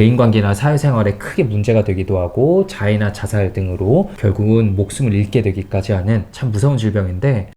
대인관계나 사회생활에 크게 문제가 되기도 하고 자해나 자살 등으로 결국은 목숨을 잃게 되기까지 하는 참 무서운 질병인데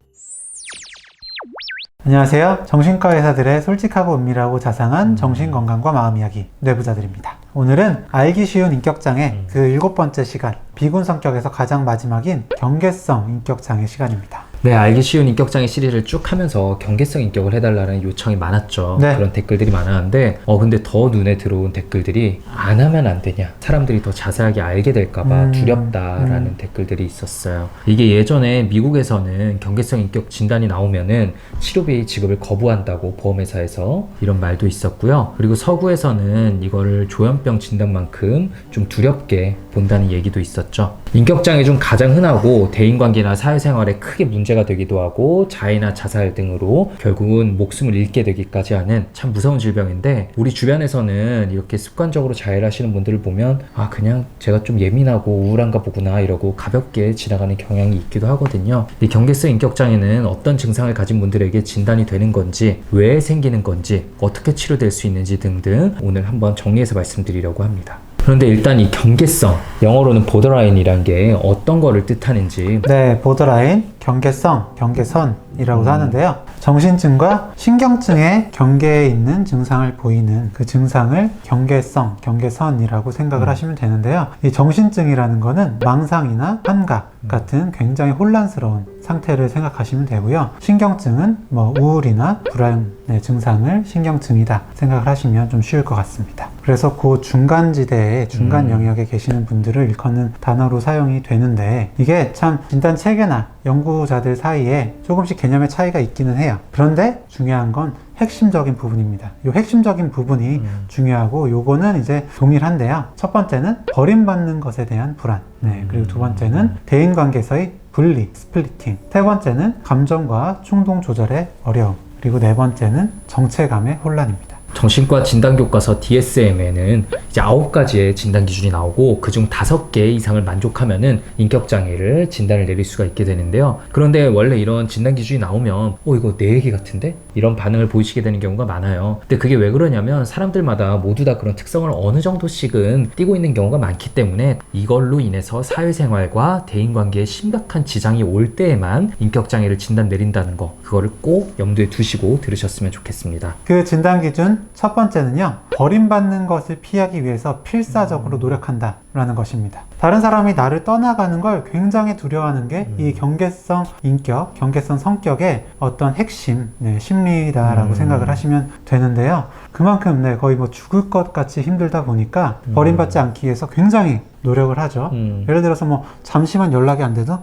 안녕하세요. 정신과 의사들의 솔직하고 은밀하고 자상한 정신건강과 마음 이야기 뇌부자들입니다. 오늘은 알기 쉬운 인격장애 음. 그 일곱 번째 시간 비군 성격에서 가장 마지막인 경계성 인격장애 시간입니다. 네, 알기 쉬운 인격장애 시리즈를 쭉 하면서 경계성 인격을 해달라는 요청이 많았죠. 네. 그런 댓글들이 많았는데, 어, 근데 더 눈에 들어온 댓글들이 안 하면 안 되냐. 사람들이 더 자세하게 알게 될까봐 음, 두렵다라는 음. 댓글들이 있었어요. 이게 예전에 미국에서는 경계성 인격 진단이 나오면은 치료비 지급을 거부한다고 보험회사에서 이런 말도 있었고요. 그리고 서구에서는 이거를 조현병 진단만큼 좀 두렵게 본다는 얘기도 있었죠. 인격장애 중 가장 흔하고 대인관계나 사회생활에 크게 문제 가 되기도 하고 자해나 자살 등으로 결국은 목숨을 잃게 되기까지 하는 참 무서운 질병인데 우리 주변에서는 이렇게 습관적으로 자해를 하시는 분들을 보면 아 그냥 제가 좀 예민하고 우울한가 보구나 이러고 가볍게 지나가는 경향이 있기도 하거든요. 이 경계성 인격 장애는 어떤 증상을 가진 분들에게 진단이 되는 건지 왜 생기는 건지 어떻게 치료될 수 있는지 등등 오늘 한번 정리해서 말씀드리려고 합니다. 그런데 일단 이 경계성, 영어로는 보더라인이란 게 어떤 거를 뜻하는지 네, 보더라인, 경계성, 경계선이라고 도 음. 하는데요. 정신증과 신경증의 경계에 있는 증상을 보이는 그 증상을 경계성, 경계선이라고 생각을 음. 하시면 되는데요. 이 정신증이라는 거는 망상이나 환각 음. 같은 굉장히 혼란스러운 상태를 생각하시면 되고요. 신경증은 뭐 우울이나 불안의 증상을 신경증이다 생각을 하시면 좀 쉬울 것 같습니다. 그래서 그 중간 지대에 중간 음. 영역에 계시는 분들을 일컫는 단어로 사용이 되는데 이게 참 진단 체계나 연구자들 사이에 조금씩 개념의 차이가 있기는 해요. 그런데 중요한 건 핵심적인 부분입니다. 이 핵심적인 부분이 음. 중요하고 요거는 이제 동일한데요. 첫 번째는 버림받는 것에 대한 불안. 네. 그리고 두 번째는 대인 관계에서의 분리, 스플리팅. 세 번째는 감정과 충동 조절의 어려움. 그리고 네 번째는 정체감의 혼란입니다. 정신과 진단 교과서 DSM에는 이제 아홉 가지의 진단 기준이 나오고 그중 다섯 개 이상을 만족하면은 인격 장애를 진단을 내릴 수가 있게 되는데요. 그런데 원래 이런 진단 기준이 나오면 어 이거 내 얘기 같은데 이런 반응을 보이시게 되는 경우가 많아요. 근데 그게 왜 그러냐면 사람들마다 모두 다 그런 특성을 어느 정도씩은 띠고 있는 경우가 많기 때문에 이걸로 인해서 사회생활과 대인관계에 심각한 지장이 올 때에만 인격 장애를 진단 내린다는 거 그거를 꼭 염두에 두시고 들으셨으면 좋겠습니다. 그 진단 기준 첫 번째는요. 버림받는 것을 피하기 위해서 필사적으로 노력한다 라는 것입니다. 다른 사람이 나를 떠나가는 걸 굉장히 두려워하는 게 이 경계성 인격, 경계성 성격의 어떤 핵심 네, 심리다라고 음. 생각을 하시면 되는데요. 그만큼 네, 거의 뭐 죽을 것 같이 힘들다 보니까 음. 버림받지 않기 위해서 굉장히 노력을 하죠. 음. 예를 들어서 뭐 잠시만 연락이 안 돼도 하,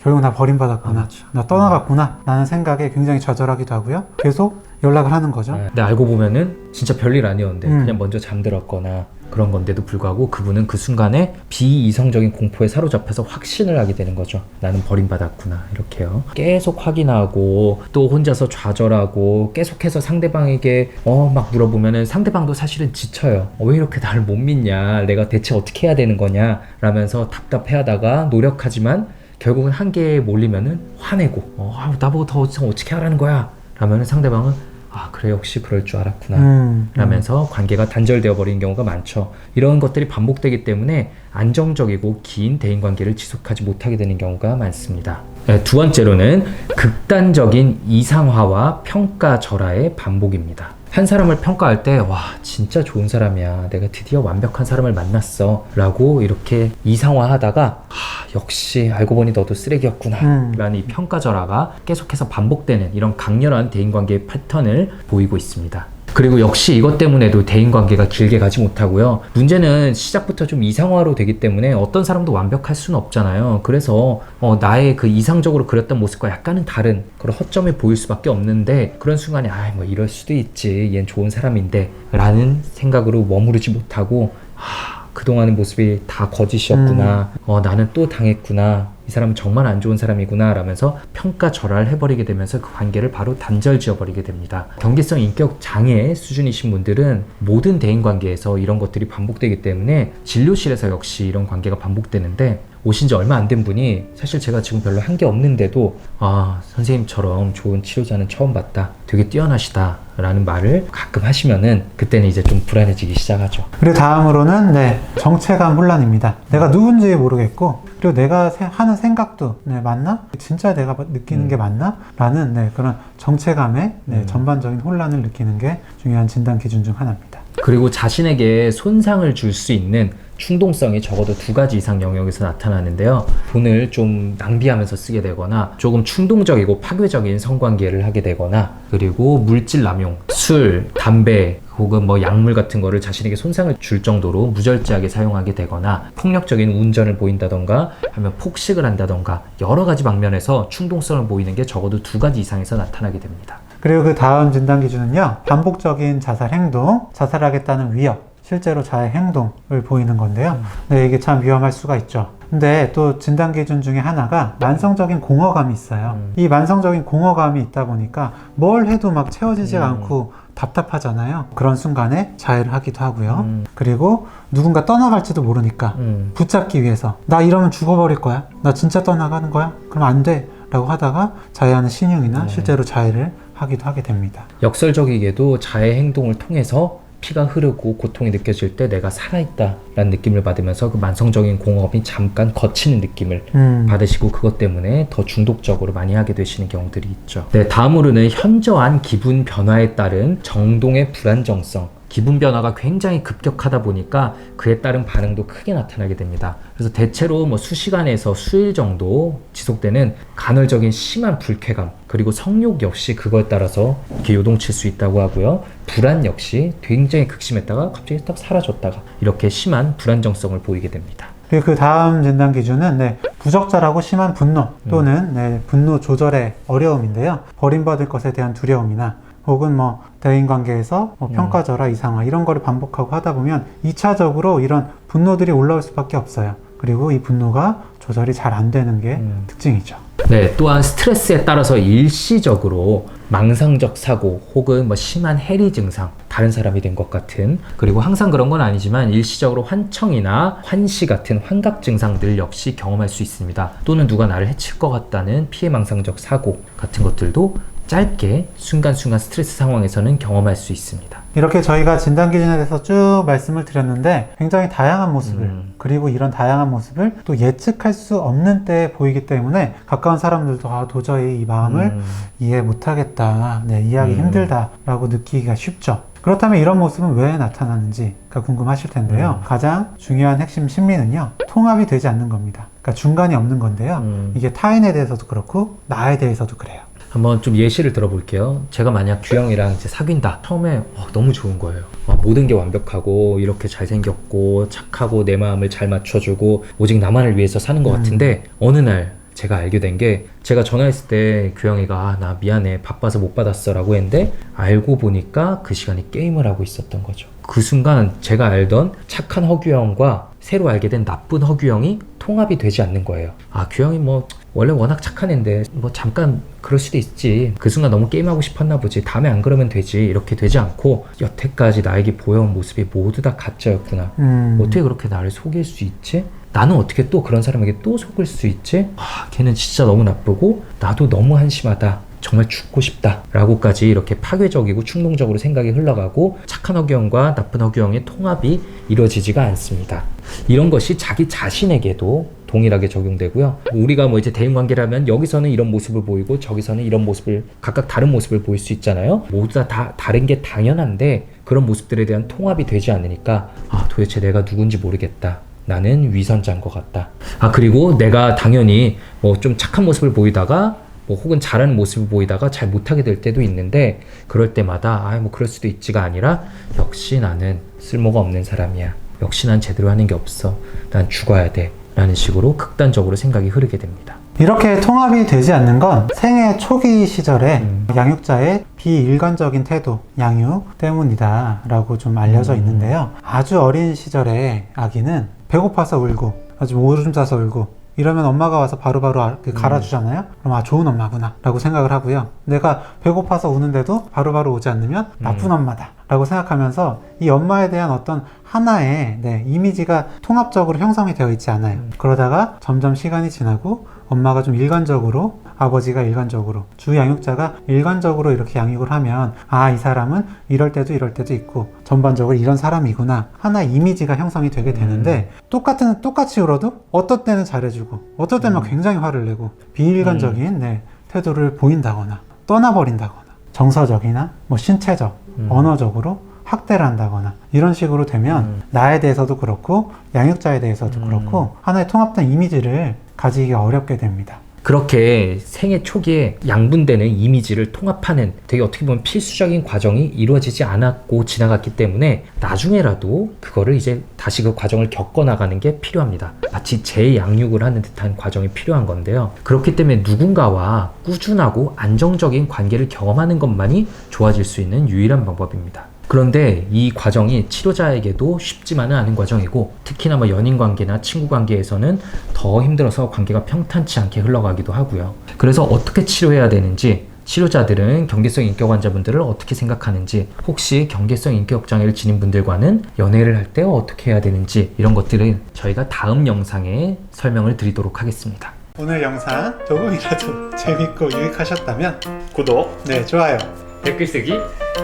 결국 나 버림받았구나, 아, 맞아. 나 떠나갔구나 라는 생각에 굉장히 좌절하기도 하고요. 계속 연락을 하는 거죠. 네. 근데 알고 보면은 진짜 별일 아니었는데 음. 그냥 먼저 잠들었거나 그런 건데도 불구하고 그분은 그 순간에 비이성적인 공포에 사로잡혀서 확신을 하게 되는 거죠. 나는 버림받았구나 이렇게요. 계속 확인하고 또 혼자서 좌절하고 계속해서 상대방에게 어 막 물어보면은 상대방도 사실은 지쳐요. 어, 왜 이렇게 나를 못 믿냐? 내가 대체 어떻게 해야 되는 거냐? 라면서 답답해하다가 노력하지만 결국은 한계에 몰리면은 화내고 어, 나보고 더 어떻게 하라는 거야? 라면은 상대방은 아 그래 역시 그럴 줄 알았구나 음, 라면서 관계가 단절되어 버리는 경우가 많죠. 이런 것들이 반복되기 때문에 안정적이고 긴 대인 관계를 지속하지 못하게 되는 경우가 많습니다. 네, 두 번째로는 극단적인 이상화와 평가 절하의 반복입니다. 한 사람을 평가할 때, 와, 진짜 좋은 사람이야. 내가 드디어 완벽한 사람을 만났어. 라고 이렇게 이상화 하다가, 아, 역시 알고 보니 너도 쓰레기였구나. 음. 라는 이 평가절하가 계속해서 반복되는 이런 강렬한 대인관계의 패턴을 보이고 있습니다. 그리고 역시 이것 때문에도 대인관계가 길게 가지 못하고요. 문제는 시작부터 좀 이상화로 되기 때문에 어떤 사람도 완벽할 수는 없잖아요. 그래서 어, 나의 그 이상적으로 그렸던 모습과 약간은 다른 그런 허점이 보일 수밖에 없는데 그런 순간에 아, 뭐 이럴 수도 있지. 얜 좋은 사람인데 라는 생각으로 머무르지 못하고 아, 그동안의 모습이 다 거짓이었구나. 어, 나는 또 당했구나. 이 사람은 정말 안 좋은 사람이구나. 라면서 평가절하를 해버리게 되면서 그 관계를 바로 단절 지어버리게 됩니다. 경계성 인격 장애 수준이신 분들은 모든 대인 관계에서 이런 것들이 반복되기 때문에 진료실에서 역시 이런 관계가 반복되는데 오신 지 얼마 안 된 분이 사실 제가 지금 별로 한 게 없는데도 아 선생님처럼 좋은 치료자는 처음 봤다 되게 뛰어나시다 라는 말을 가끔 하시면은 그때는 이제 좀 불안해지기 시작하죠 그리고 다음으로는 네, 정체감 혼란입니다. 내가 누군지 모르겠고 그리고 내가 세- 하는 생각도 네, 맞나? 진짜 내가 느끼는 음. 게 맞나? 라는 네, 그런 정체감의 네, 음. 전반적인 혼란을 느끼는 게 중요한 진단 기준 중 하나입니다. 그리고 자신에게 손상을 줄 수 있는 충동성이 적어도 두 가지 이상 영역에서 나타나는데요. 돈을 좀 낭비하면서 쓰게 되거나 조금 충동적이고 파괴적인 성관계를 하게 되거나 그리고 물질 남용, 술, 담배 혹은 뭐 약물 같은 거를 자신에게 손상을 줄 정도로 무절제하게 사용하게 되거나 폭력적인 운전을 보인다던가 하면 폭식을 한다던가 여러 가지 방면에서 충동성을 보이는 게 적어도 두 가지 이상에서 나타나게 됩니다. 그리고 그 다음 진단 기준은요. 반복적인 자살 행동, 자살하겠다는 위협, 실제로 자해 행동을 보이는 건데요. 네, 이게 참 위험할 수가 있죠. 근데 또 진단 기준 중에 하나가 만성적인 공허감이 있어요. 음. 이 만성적인 공허감이 있다 보니까 뭘 해도 막 채워지지가 음. 않고 답답하잖아요. 그런 순간에 자해를 하기도 하고요. 음. 그리고 누군가 떠나갈지도 모르니까 음. 붙잡기 위해서 나 이러면 죽어버릴 거야. 나 진짜 떠나가는 거야. 그럼 안 돼. 라고 하다가 자해하는 신용이나 네. 실제로 자해를 하기도 하게 됩니다. 역설적이게도 자해 행동을 통해서 피가 흐르고 고통이 느껴질 때 내가 살아있다라는 느낌을 받으면서 그 만성적인 공허감이 잠깐 거치는 느낌을 음. 받으시고 그것 때문에 더 중독적으로 많이 하게 되시는 경우들이 있죠. 네, 다음으로는 현저한 기분 변화에 따른 정동의 불안정성. 기분 변화가 굉장히 급격하다 보니까 그에 따른 반응도 크게 나타나게 됩니다. 그래서 대체로 뭐 수시간에서 수일 정도 지속되는 간헐적인 심한 불쾌감, 그리고 성욕 역시 그거에 따라서 이렇게 요동칠 수 있다고 하고요. 불안 역시 굉장히 극심했다가 갑자기 딱 사라졌다가 이렇게 심한 불안정성을 보이게 됩니다. 그리고 그 다음 진단 기준은 네, 부적절하고 심한 분노 또는 네, 분노 조절의 어려움인데요. 버림받을 것에 대한 두려움이나 혹은 뭐 대인 관계에서 뭐 음. 평가절하 이상화 이런 거를 반복하고 하다 보면 2차적으로 이런 분노들이 올라올 수밖에 없어요. 그리고 이 분노가 조절이 잘 안 되는 게 음. 특징이죠. 네, 또한 스트레스에 따라서 일시적으로 망상적 사고 혹은 뭐 심한 해리 증상, 다른 사람이 된 것 같은 그리고 항상 그런 건 아니지만 일시적으로 환청이나 환시 같은 환각 증상들 역시 경험할 수 있습니다. 또는 누가 나를 해칠 것 같다는 피해 망상적 사고 같은 것들도 짧게 순간순간 스트레스 상황에서는 경험할 수 있습니다. 이렇게 저희가 진단 기준에 대해서 쭉 말씀을 드렸는데 굉장히 다양한 모습을 음. 그리고 이런 다양한 모습을 또 예측할 수 없는 때에 보이기 때문에 가까운 사람들도 아, 도저히 이 마음을 음. 이해 못하겠다, 네, 이해하기 음. 힘들다라고 느끼기가 쉽죠. 그렇다면 이런 모습은 왜 나타나는지가 궁금하실 텐데요. 음. 가장 중요한 핵심 심리는요, 통합이 되지 않는 겁니다. 그러니까 중간이 없는 건데요. 음. 이게 타인에 대해서도 그렇고 나에 대해서도 그래요. 한번 좀 예시를 들어볼게요. 제가 만약 규영이랑 이제 사귄다. 처음에 어, 너무 좋은 거예요. 어, 모든 게 완벽하고 이렇게 잘생겼고 착하고 내 마음을 잘 맞춰주고 오직 나만을 위해서 사는 것 음. 같은데 어느 날 제가 알게 된 게 제가 전화했을 때 규영이가 아, 나 미안해 바빠서 못 받았어라고 했는데 알고 보니까 그 시간에 게임을 하고 있었던 거죠. 그 순간 제가 알던 착한 허규영과 새로 알게 된 나쁜 허규영이 통합이 되지 않는 거예요. 아 규영이 뭐 원래 워낙 착한 애인데 뭐 잠깐 그럴 수도 있지. 그 순간 너무 게임하고 싶었나 보지. 다음에 안 그러면 되지. 이렇게 되지 않고 여태까지 나에게 보여온 모습이 모두 다 가짜였구나. 음. 어떻게 그렇게 나를 속일 수 있지? 나는 어떻게 또 그런 사람에게 또 속을 수 있지? 아, 걔는 진짜 너무 나쁘고 나도 너무 한심하다. 정말 죽고 싶다. 라고까지 이렇게 파괴적이고 충동적으로 생각이 흘러가고 착한 허경과 나쁜 허경의 통합이 이루어지지가 않습니다. 이런 것이 자기 자신에게도 동일하게 적용되고요. 우리가 뭐 이제 대인 관계라면 여기서는 이런 모습을 보이고 저기서는 이런 모습을 각각 다른 모습을 보일 수 있잖아요. 모두 다, 다 다른 게 당연한데 그런 모습들에 대한 통합이 되지 않으니까 아 도대체 내가 누군지 모르겠다. 나는 위선자인 것 같다. 아 그리고 내가 당연히 뭐 좀 착한 모습을 보이다가 뭐 혹은 잘하는 모습을 보이다가 잘 못하게 될 때도 있는데 그럴 때마다 아 뭐 그럴 수도 있지가 아니라 역시 나는 쓸모가 없는 사람이야. 역시 난 제대로 하는 게 없어. 난 죽어야 돼. 라는 식으로 극단적으로 생각이 흐르게 됩니다. 이렇게 통합이 되지 않는 건 생애 초기 시절에 음. 양육자의 비일관적인 태도, 양육 때문이다 라고 좀 알려져 음. 있는데요. 아주 어린 시절에 아기는 배고파서 울고, 아주 오줌 싸서 울고, 이러면 엄마가 와서 바로바로 아- 그 갈아주잖아요. 그럼 아 좋은 엄마구나라고 생각을 하고요. 내가 배고파서 우는데도 바로바로 오지 않으면 나쁜 엄마다라고 생각하면서 이 엄마에 대한 어떤 하나의 네, 이미지가 통합적으로 형성이 되어 있지 않아요. 그러다가 점점 시간이 지나고 엄마가 좀 일관적으로 아버지가 일관적으로 주 양육자가 일관적으로 이렇게 양육을 하면 아 이 사람은 이럴 때도 이럴 때도 있고 전반적으로 이런 사람이구나 하나의 이미지가 형성이 되게 되는데 똑같은 똑같이 울어도 어떨 때는 잘해주고 어떨 때는 막 굉장히 화를 내고 비일관적인 네, 태도를 보인다거나 떠나버린다거나 정서적이나 뭐 신체적 음. 언어적으로 학대를 한다거나 이런 식으로 되면 음. 나에 대해서도 그렇고 양육자에 대해서도 음. 그렇고 하나의 통합된 이미지를 가지기가 어렵게 됩니다. 그렇게 생애 초기에 양분되는 이미지를 통합하는 되게 어떻게 보면 필수적인 과정이 이루어지지 않았고 지나갔기 때문에 나중에라도 그거를 이제 다시 그 과정을 겪어나가는 게 필요합니다. 마치 재양육을 하는 듯한 과정이 필요한 건데요. 그렇기 때문에 누군가와 꾸준하고 안정적인 관계를 경험하는 것만이 좋아질 수 있는 유일한 방법입니다. 그런데 이 과정이 치료자에게도 쉽지만은 않은 과정이고 특히나 뭐 연인 관계나 친구 관계에서는 더 힘들어서 관계가 평탄치 않게 흘러가기도 하고요. 그래서 어떻게 치료해야 되는지 치료자들은 경계성 인격 환자분들을 어떻게 생각하는지 혹시 경계성 인격 장애를 지닌 분들과는 연애를 할 때 어떻게 해야 되는지 이런 것들은 저희가 다음 영상에 설명을 드리도록 하겠습니다. 오늘 영상 조금이라도 재밌고 유익하셨다면 구독, 네 좋아요 댓글 쓰기,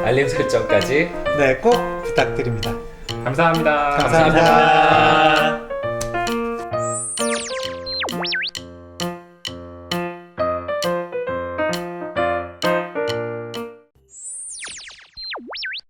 알림 설정까지 네 꼭 부탁드립니다. 감사합니다. 감사합니다.